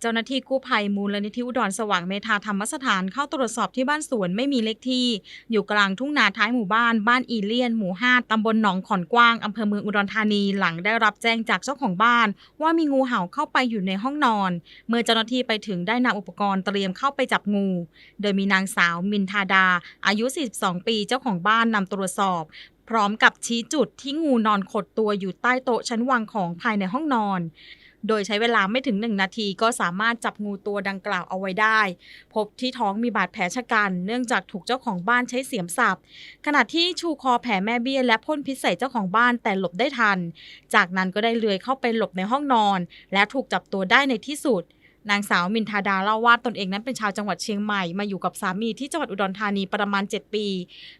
เจ้าหน้าที่กู้ภัยมูลนิธิอุดรสว่างเมธาธรรมสถานเข้าตรวจสอบที่บ้านสวนไม่มีเลขที่ อยู่กลางทุ่งนาท้ายหมู่บ้านบ้านอีเลียน หมู่5ตำบลหนองขอนกว้างอำเภอเมืองอุดรธานีหลังได้รับแจ้งจากเจ้าของบ้าน ว่ามีงูเห่าเข้าไปอยู่ในห้องนอน เมื่อเจ้าหน้าที่ไปถึงได้นำอุปกรณ์เตรียมเข้าไปจับงู โดยมีนางสาวมินทาดา อายุ 42 ปีเจ้าของบ้านนำตรวจสอบ พร้อมกับชี้จุดที่งูนอนขดตัวอยู่ใต้โต๊ะชั้นวางของภายในห้องนอน โดยใช้เวลาไม่ถึง1นาทีก็สามารถจับงูตัวดังกล่าวเอาไว้ได้ พบที่ท้องมีบาดแผลชะกัน เนื่องจากถูกเจ้าของบ้านใช้เสียมสับ ขณะที่ชูคอแผ่แม่เบี้ยและพ่นพิษใส่เจ้าของบ้านแต่หลบได้ทัน จากนั้นก็ได้เลื้อยเข้าไปหลบในห้องนอน และถูกจับตัวได้ในที่สุด นางสาวมินทาดาเล่าว่าตนเองนั้นเป็นชาวจังหวัดเชียงใหม่มาอยู่กับสามีที่จังหวัดอุดรธานีประมาณ 7 ปี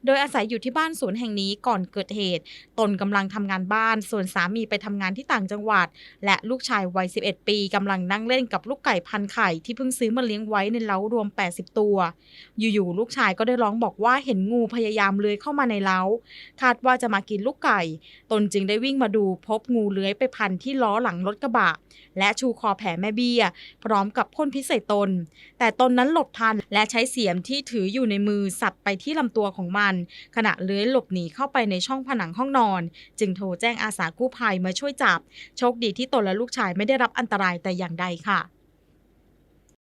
โดยอาศัยอยู่ที่บ้านสวนแห่งนี้ก่อนเกิดเหตุ ตนกำลังทำงานบ้าน ส่วนสามีไปทำงานที่ต่างจังหวัด และลูกชายวัย 11 ปีกำลังนั่งเล่นกับลูกไก่พันไข่ที่เพิ่งซื้อมาเลี้ยงไว้ในเล้ารวม 80 ตัว อยู่ๆลูกชายก็ได้ร้องบอกว่าเห็นงูพยายามเลื้อยเข้ามาในเล้า คาดว่าจะมากินลูกไก่ ตนจึงได้วิ่งมาดูพบงูเลื้อยไปพันที่ล้อหลังรถกระบะ และชูคอแผ่แม่เบี้ยพร้อมกับพ่นพิษใส่ตน แต่ตนนั้นหลบทันและใช้เสียมที่ถืออยู่ในมือสับไปที่ลำตัวของมัน ขณะเลื้อยหลบหนีเข้าไปในช่องผนังห้องนอน จึงโทรแจ้งอาสากู้ภัยมาช่วยจับ โชคดีที่ตนและลูกชายไม่ได้รับอันตรายแต่อย่างใดค่ะ